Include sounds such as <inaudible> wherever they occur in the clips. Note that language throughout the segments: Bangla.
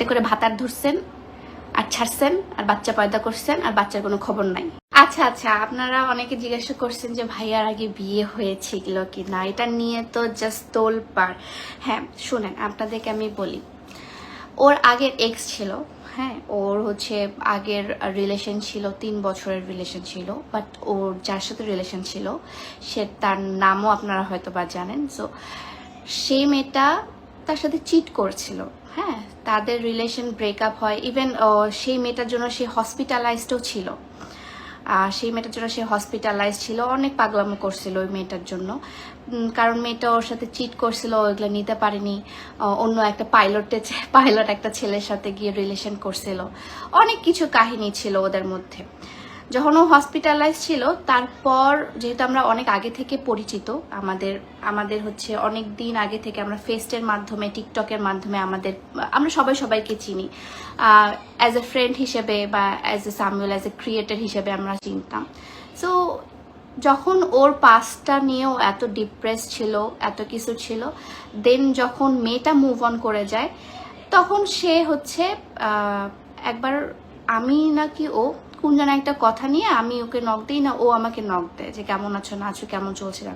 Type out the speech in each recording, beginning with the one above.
একটা করে ভাতার ধরছেন, আর ছাড়ছেন, আর বাচ্চা পয়দা করছেন, আর বাচ্চার কোনো খবর নাই। আচ্ছা আচ্ছা আপনারা অনেকে জিজ্ঞাসা করছেন যে ভাইয়ার আগে বিয়ে হয়েছিল কি না? এটা নিয়ে তো জাস্ট তোল পার হ্যাঁ শুনেন, আপনাদেরকে আমি বলি। ওর আগের এক্স ছিল হ্যাঁ ওর হচ্ছে আগের রিলেশন ছিল, তিন বছরের রিলেশন ছিল বাট ওর যার সাথে রিলেশন ছিল, সে তার নামও আপনারা হয়তো বা জানেন সো সেই মেয়েটা তার সাথে চিট করছিল। হ্যাঁ তাদের রিলেশন ব্রেকআপ হয়। ইভেন সেই মেয়েটার জন্য সে হসপিটালাইজডও ছিল। আহ, সেই মেয়েটার জন্য সে হসপিটালাইজ ছিল। অনেক পাগলামো করছিল ওই মেয়েটার জন্য। কারণ মেয়েটা ওর সাথে চিট করছিল ওইগুলো নিতে পারেনি। অন্য একটা পাইলটে পাইলট <laughs> একটা ছেলের সাথে গিয়ে রিলেশন করছিল। অনেক কিছু কাহিনী ছিল ওদের মধ্যে। যখন ও হসপিটালাইজ ছিল, তারপর যেহেতু আমরা অনেক আগে থেকে পরিচিত, আমাদের আমাদের হচ্ছে অনেক দিন আগে থেকে আমরা ফেস্টের মাধ্যমে টিকটকের মাধ্যমে আমাদের, আমরা সবাই সবাইকে চিনি। অ্যাজ এ ফ্রেন্ড হিসেবে বা as a Samuel as a creator হিসেবে আমরা চিনতাম। সো যখন ওর পাসটা নিয়েও এত ডিপ্রেস ছিল, এত কিছু ছিল দেন যখন মেয়েটা মুভ অন করে যায়, তখন সে হচ্ছে একবার আমি নাকি ও কোন যেন একটা কথা নিয়ে আমি ওকে নক দিই না, ও আমাকে নক দেয় যে কেমন আছো, না আছো, কেমন চলছে, না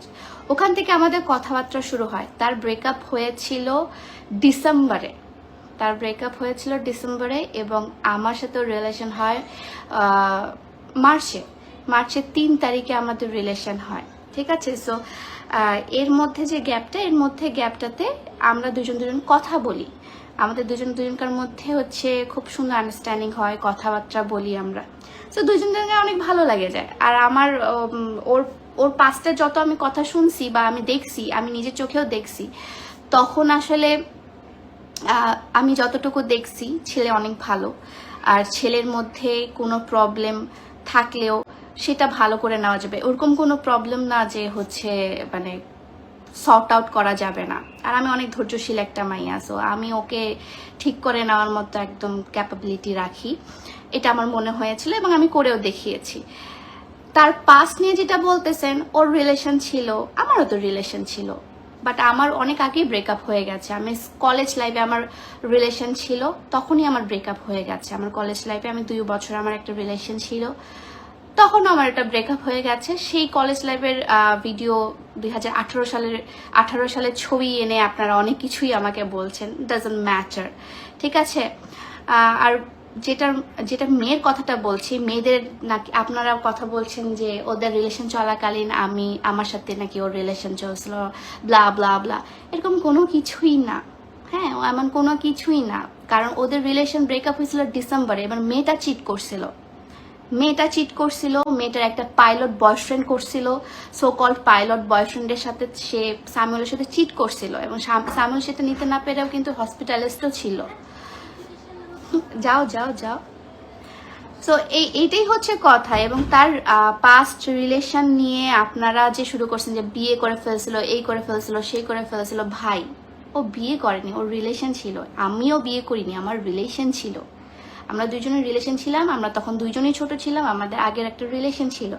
ওখান থেকে আমাদের কথাবার্তা শুরু হয়। তার ব্রেকআপ হয়েছিল ডিসেম্বরে। তার ব্রেকআপ হয়েছিল ডিসেম্বরে এবং আমার সাথে রিলেশন হয় মার্চে। মার্চের তিন তারিখে আমাদের রিলেশন হয়, ঠিক আছে? সো এর মধ্যে যে গ্যাপটা এর মধ্যে গ্যাপটাতে আমরা দুজন দুজন কথা বলি। আমাদের দুজন দুজনকার মধ্যে হচ্ছে খুব সুন্দর আন্ডারস্ট্যান্ডিং হয়, কথাবার্তা বলি আমরা। তো দুজন দুজনকে অনেক ভালো লাগে যায়। আর আমার ওর ওর পাস্টে যত আমি কথা শুনছি বা আমি দেখছি, আমি নিজের চোখেও দেখছি, তখন আসলে আমি যতটুকু দেখছি, ছেলে অনেক ভালো। আর ছেলের মধ্যে কোনো প্রবলেম থাকলেও সেটা ভালো করে নেওয়া যাবে। ওরকম কোনো প্রবলেম না যে হচ্ছে মানে সর্ট আউট করা যাবে না। আর আমি অনেক ধৈর্যশীল একটা মাইয়া সো আমি ওকে ঠিক করে নেওয়ার মতো একদম ক্যাপাবিলিটি রাখি। এটা আমার মনে হয়েছিল এবং আমি করেও দেখিয়েছি। তার পাস নিয়ে যেটা বলতেছেন, ওর রিলেশন ছিল, আমারও তো রিলেশন ছিল। বাট আমার অনেক আগেই ব্রেকআপ হয়ে গেছে। আমি কলেজ লাইফে আমার রিলেশন ছিল, তখনই আমার ব্রেকআপ হয়ে গেছে। আমার কলেজ লাইফে আমি দুই বছর আমার একটা রিলেশন ছিল। তখন আমার একটা ব্রেকআপ হয়ে গেছে। সেই কলেজ লাইফের ভিডিও দুই হাজার আঠারো সালের আঠারো সালের ছবি এনে আপনারা অনেক কিছুই আমাকে বলছেন। ডাজন্ট ম্যাটার ঠিক আছে? আর যেটার, যেটা মেয়ের কথাটা বলছি, মেয়েদের নাকি আপনারা কথা বলছেন যে ওদের রিলেশন চলাকালীন আমি, আমার সাথে নাকি ওর রিলেশন চলছিল ব্লা ব্লা ব্লা এরকম কোনো কিছুই না। হ্যাঁ এমন কোনো কিছুই না। কারণ ওদের রিলেশন ব্রেকআপ হয়েছিল ডিসেম্বরে এবার মেয়েটা চিট করছিল। মেয়েটা চিট করছিল, মেয়েটার একটা পাইলট বয়ফ্রেন্ড করছিল সো কল্ড পাইলট বয়ফ্রেন্ডের সাথে সে সামিউলের সাথে চিট করছিল এবং সাম- সামিউল সেটা নিতে না পেরেও কিন্তু হসপিটালিস্টও ছিল। যাও যাও যাও। সো এই, এইটাই হচ্ছে কথা এবং তার পাস্ট রিলেশন নিয়ে আপনারা যে শুরু করছেন যে বিয়ে করে ফেলছিল, এই করে ফেলছিল, সেই করে ফেলছিল, ভাই, ও বিয়ে করেনি, ওর রিলেশন ছিল। আমিও বিয়ে করিনি, আমার রিলেশন ছিল। আমরা দুজনের রিলেশন ছিলাম, আমরা তখন দুইজনেই ছোট ছিলাম, আমাদের আগের একটা রিলেশন ছিল।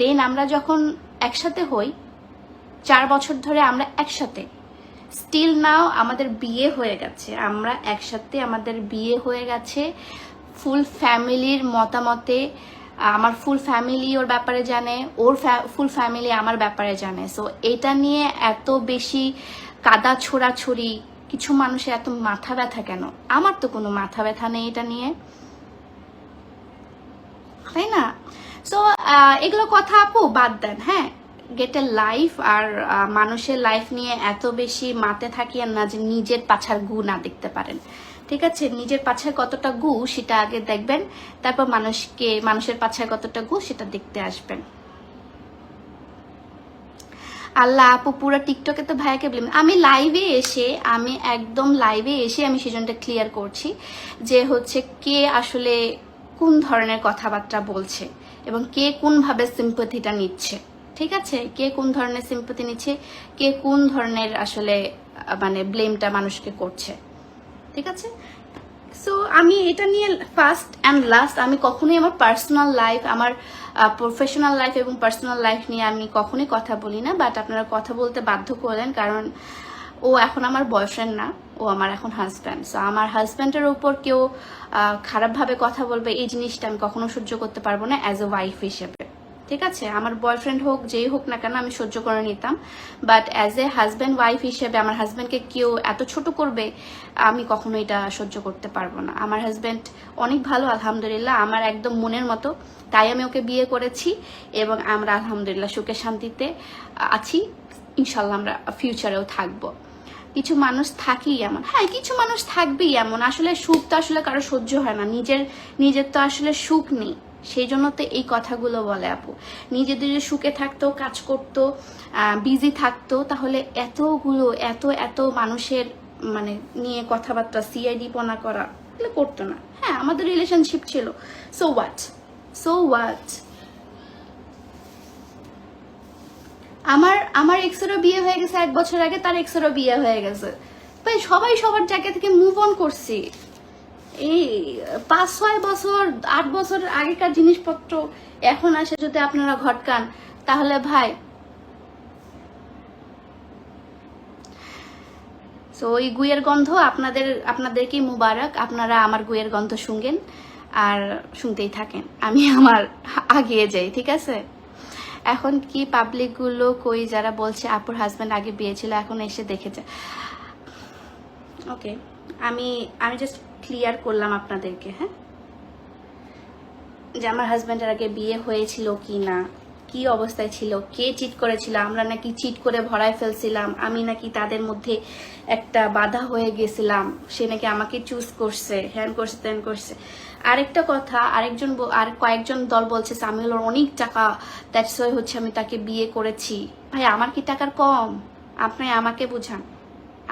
দেন আমরা যখন একসাথে হই, চার বছর ধরে আমরা একসাথে। স্টিল নাও আমাদের বিয়ে হয়ে গেছে। আমরা একসাথে আমাদের বিয়ে হয়ে গেছে। ফুল ফ্যামিলির মতামতে, আমার ফুল ফ্যামিলি ওর ব্যাপারে জানে, ওর ফুল ফ্যামিলি আমার ব্যাপারে জানে। সো এটা নিয়ে এত বেশি কাদা ছোড়াছড়ি কিছু মানুষের এত মাথা ব্যথা কেন? আমার তো কোনো মাথা ব্যথা নেই এটা নিয়ে। তাই না? সো এগুলো কথা আপু বাদ দেন হ্যাঁ? গেট এ লাইফ আর মানুষের লাইফ নিয়ে এত বেশি মাতে থাকিয়েন না যে নিজের পাছার গু না দেখতে পারেন। ঠিক আছে? নিজের পাছায় কতটা গু সেটা আগে দেখবেন, তারপর মানুষকে, মানুষের পাছায় কতটা গু সেটা দেখতে আসবেন। আল্লাহ আপু, পুরো টিকটকে তো ভাইয়াকে বললাম আমি লাইভে এসে, আমি একদম লাইভে এসে আমি সেজনটা ক্লিয়ার করছি যে হচ্ছে কে আসলে কোন ধরনের কথাবার্তা বলছে এবং কে কোনভাবে সিম্পথিটা নিচ্ছে। ঠিক আছে? কে কোন ধরনের সিম্পথি নিচ্ছে? কে কোন ধরনের আসলে মানে ব্লেমটা মানুষকে করছে? ঠিক আছে? সো আমি এটা নিয়ে ফার্স্ট অ্যান্ড লাস্ট আমি কখনোই আমার পার্সোনাল লাইফ আমার প্রফেশনাল লাইফ এবং পার্সোনাল লাইফ নিয়ে আমি কখনোই কথা বলি না বাট আপনারা কথা বলতে বাধ্য করলেন কারণ ও এখন আমার বয়ফ্রেন্ড না, ও আমার এখন হাজব্যান্ড সো আমার হাজব্যান্ডের উপর কেউ খারাপভাবে কথা বলবে, এই জিনিসটা আমি কখনো সহ্য করতে পারব না অ্যাজ এ ওয়াইফ হিসেবে। ঠিক আছে? আমার বয়ফ্রেন্ড হোক, যেই হোক না কেন আমি সহ্য করে নিতাম। But as a husband wife হিসেবে আমার হাজব্যান্ডকে কেউ এত ছোট করবে, আমি কখনো এটা সহ্য করতে পারব না। আমার হাজব্যান্ড অনেক ভালো, আলহামদুলিল্লাহ। আমার একদম মনের মতো। তাই আমি ওকে বিয়ে করেছি এবং আমরা আলহামদুলিল্লাহ সুখে শান্তিতে আছি। ইনশাল্লাহ আমরা ফিউচারেও থাকব। কিছু মানুষ থাকেই এমন। হ্যাঁ কিছু মানুষ থাকবেই এমন। আসলে সুখ তো আসলে কারও সহ্য হয় না। নিজের নিজের তো আসলে সুখ নেই। সেই জন্য তো এই কথাগুলো বলে আপু। নিজেদের যে সুখে থাকতো, কাজ করতো বিজি থাকতো, তাহলে এতগুলো, এত এত মানুষের মানে নিয়ে কথাবার্তা সিআইডি পনা করা, এগুলো করতো না। হ্যাঁ আমাদের রিলেশনশিপ ছিল। সো হোয়াট সো হোয়াট আমার আমার এক্সেরও বিয়ে হয়ে গেছে এক বছর আগে, তার এক্সেরও বিয়ে হয়ে গেছে। ভাই, সবাই সবার জায়গা থেকে মুভ অন করছি। এই পাঁচ, ছয় বছর, আট বছর আগেকার জিনিসপত্র এখন আসে যদি আপনারা ঘটকান, তাহলে ভাই। সো ওই গুয়ের গন্ধ আপনাদের, আপনাদেরকেই মুবারক, আপনারা আমার গুয়ের গন্ধ শুনবেন আর শুনতেই থাকেন। আমি আমার আগিয়ে যাই, ঠিক আছে? এখন কি পাবলিকগুলো কই যারা বলছে আপুর হাজব্যান্ড আগে বিয়ে ছিল, এখন এসে দেখেছে। ওকে আমি আমি জাস্ট ক্লিয়ার করলাম আপনাদেরকে হ্যাঁ? যে আমার হাজব্যান্ডের আগে বিয়ে হয়েছিল কি না, কি অবস্থায় ছিল, কে চিট করেছিল, আমরা নাকি চিট করে ভরায় ফেলছিলাম, আমি নাকি তাদের মধ্যে একটা বাধা হয়ে গেছিলাম, সে নাকি আমাকে চুজ করছে হ্যান করছে ত্যান করছে। আরেকটা কথা, আরেকজন আর কয়েকজন দল বলছে, সামিউল অনেক টাকা দ্যাটস ওয়াই হচ্ছে আমি তাকে বিয়ে করেছি। ভাই, আমার কি টাকার কম? আপনি আমাকে বুঝান,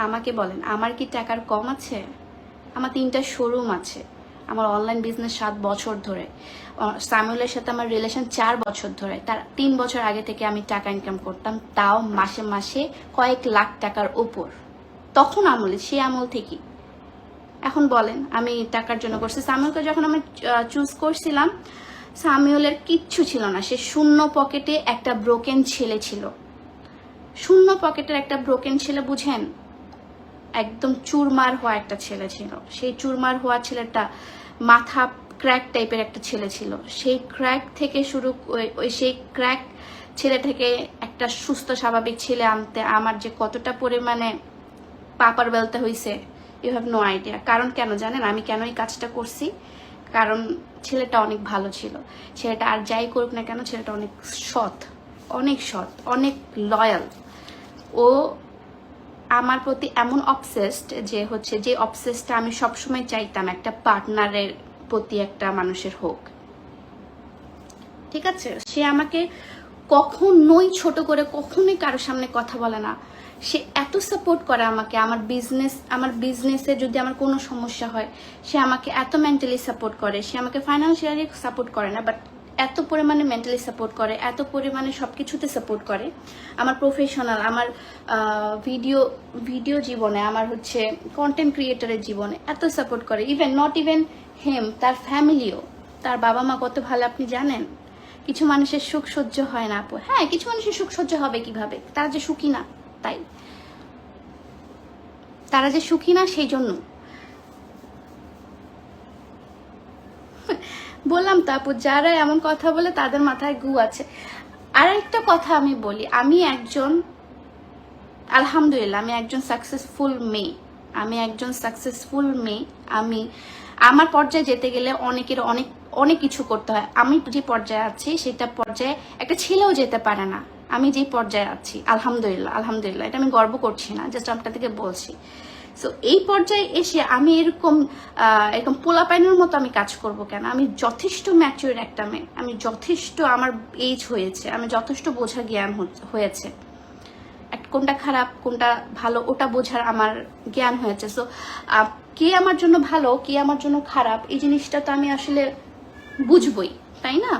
আমাকে বলেন, আমার কি টাকার কম আছে? আমার তিনটা শোরুম আছে। আমার অনলাইন বিজনেস সাত বছর ধরে। সামিউলের সাথে আমার রিলেশন চার বছর ধরে। তার তিন বছর আগে থেকে আমি টাকা ইনকাম করতাম, তাও মাসে মাসে কয়েক লাখ টাকার উপর। তখন আমলে সে আমল থেকেই। এখন বলেন, আমি টাকার জন্য করছি। সামিউলকে যখন আমি চুজ করছিলাম, সামিউলের কিচ্ছু ছিল না। সে শূন্য পকেটে একটা ব্রোকেন ছেলে ছিল। শূন্য পকেটের একটা ব্রোকেন ছেলে বুঝেন? একদম চুরমার হওয়া একটা ছেলে ছিল। সেই চুরমার হওয়া ছেলেটা মাথা ক্র্যাক টাইপের একটা ছেলে ছিল। সেই ক্র্যাক থেকে শুরু ওই- সেই ক্র্যাক ছেলে থেকে একটা সুস্থ, স্বাভাবিক ছেলে আনতে আমার যে কতটা পরিমাণে পাপার বেলতে হয়েছে ইউ হ্যাভ নো আইডিয়া কারণ কেন জানেন? আমি কেন এই কাজটা করছি? কারণ ছেলেটা অনেক ভালো ছিল। ছেলেটা আর যাই করুক না কেন, ছেলেটা অনেক সৎ অনেক সৎ, অনেক লয়াল ও আমার প্রতি এমন অবসেসড যে হচ্ছে যে অবসেসটা আমি সবসময় চাইতাম একটা পার্টনারের প্রতি একটা মানুষের হোক। ঠিক আছে? সে আমাকে কখনোই ছোট করে কখনোই কারোর সামনে কথা বলে না। সে এত সাপোর্ট করে আমাকে, আমার বিজনেস আমার বিজনেসে যদি আমার কোনো সমস্যা হয়, সে আমাকে এত মেন্টালি সাপোর্ট করে, সে আমাকে ফাইন্যান্সিয়ালি সাপোর্ট করে না বাট এত পরিমাণে মেন্টালি সাপোর্ট করে, এত পরিমাণে সব কিছুতে সাপোর্ট করে। আমার প্রফেশনাল আমার ভিডিও ভিডিও জীবনে, আমার হচ্ছে কন্টেন্ট ক্রিয়েটারের জীবনে এত সাপোর্ট করে। ইভেন নট ইভেন হেম তার ফ্যামিলিও তার বাবা মা কত ভালো আপনি জানেন? কিছু মানুষের সুখ সহ্য হয় না আপু। হ্যাঁ কিছু মানুষের সুখ সহ্য হবে কীভাবে? তারা যে সুখী না, তাই। তারা যে সুখী না, সেই জন্য। বললাম তো আপু, যারা এমন কথা বলে তাদের মাথায় গু আছে। আর একটা কথা আমি বলি, আমি একজন, আলহামদুলিল্লাহ, আমি একজন সাকসেসফুল মেয়ে। আমি একজন সাকসেসফুল মেয়ে। আমি, আমার পর্যায়ে যেতে গেলে অনেকের অনেক অনেক কিছু করতে হয়। আমি যে পর্যায়ে আছি, সেটা পর্যায়ে একটা ছেলেও যেতে পারে না। আমি যে পর্যায়ে আছি, আলহামদুলিল্লাহ আলহামদুলিল্লাহ, এটা আমি গর্ব করছি না, জাস্ট আপনাদেরকে বলছি। সো এই পর্যায়ে এসে আমি এরকম এরকম পোলাপাইনের মতো আমি কাজ করব কেন? আমি যথেষ্ট ম্যাচিউর একটা মেয়ে। আমি যথেষ্ট আমার এজ হয়েছে। আমি যথেষ্ট বোঝা জ্ঞান হয়েছে। কোনটা খারাপ, কোনটা ভালো, ওটা বোঝার আমার জ্ঞান হয়েছে। সো কে আমার জন্য ভালো, কে আমার জন্য খারাপ, এই জিনিসটা তো আমি আসলে বুঝবই, তাই না?